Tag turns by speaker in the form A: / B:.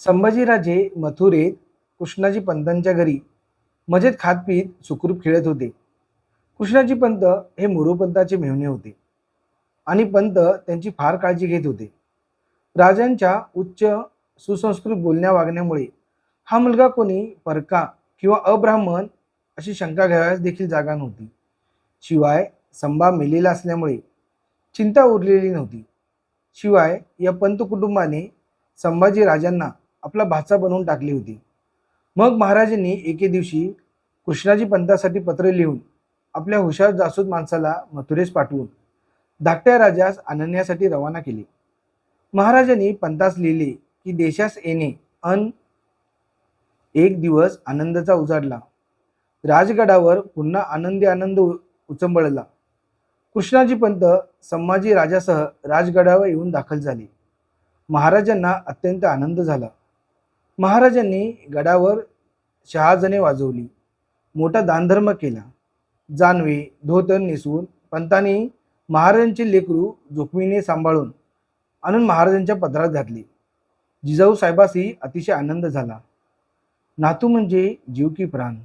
A: संभाजीराजे मथुरेत कृष्णाजी पंतांच्या घरी मजेत खातपीत सुखरूप खेळत होते. कृष्णाजी पंत हे मोरोपंताचे मेहुणे होते आणि पंत त्यांची फार काळजी घेत होते. राजांच्या उच्च सुसंस्कृत बोलण्या वागण्यामुळे हा मुलगा कोणी परका किंवा अब्राह्मण अशी शंका घ्यावयास देखील जागा नव्हती. शिवाय संभा मेलेला असल्यामुळे चिंता उरलेली नव्हती. शिवाय या पंत कुटुंबाने संभाजी राजांना आपला भाचा बनवून टाकली होती. मग महाराजांनी एके दिवशी कृष्णाजी पंतासाठी पत्र लिहून आपल्या हुशार जासूद माणसाला मथुरेस पाठवून धाकट्या राजास आणण्यासाठी रवाना केले. महाराजांनी पंतास लिहिले की देशास येणे अन एक दिवस आनंदाचा उजाडला. राजगडावर पुन्हा आनंदी आनंद उचंबळला. कृष्णाजी पंत संभाजी राजासह राजगडावर येऊन दाखल झाले. महाराजांना अत्यंत आनंद झाला. महाराजांनी गडावर शहाजने वाजवली. मोठा दानधर्म केला. जानवे धोतर नेसवून पंतांनी महाराजांचे लेकरू जोखमीने सांभाळून आणून महाराजांच्या पदरात घातले. जिजाऊ साहेबासही अतिशय आनंद झाला. नातू म्हणजे जीव की प्राण.